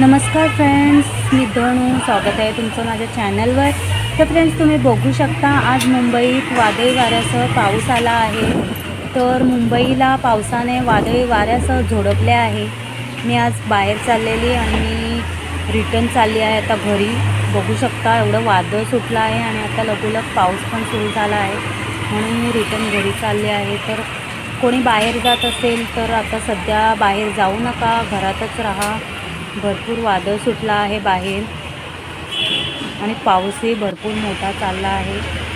नमस्कार फ्रेंड्स मी धनू स्वागत आहे तुमचं माझ्या चॅनलवर तर फ्रेंड्स तुम्ही बघू शकता आज मुंबईत वादळी वाऱ्यासह पाऊस आला आहे. तर मुंबईला पावसाने वादळी वाऱ्यासह झोडपले आहे. मी आज बाहेर चाललेली आणि मी रिटर्न चालली आहे आता घरी. बघू शकता एवढं वादळ सुटलं आहे आणि आता लगोलग पाऊस पण सुरू झाला आहे. म्हणून मी रिटर्न घरी चालले आहे. तर कोणी बाहेर जात असेल तर आता सध्या बाहेर जाऊ नका घरातच राहा. भरपूर वादळ सुटला आहे बाहेर. आणि पाऊसही भरपूर मोठा चालला आहे.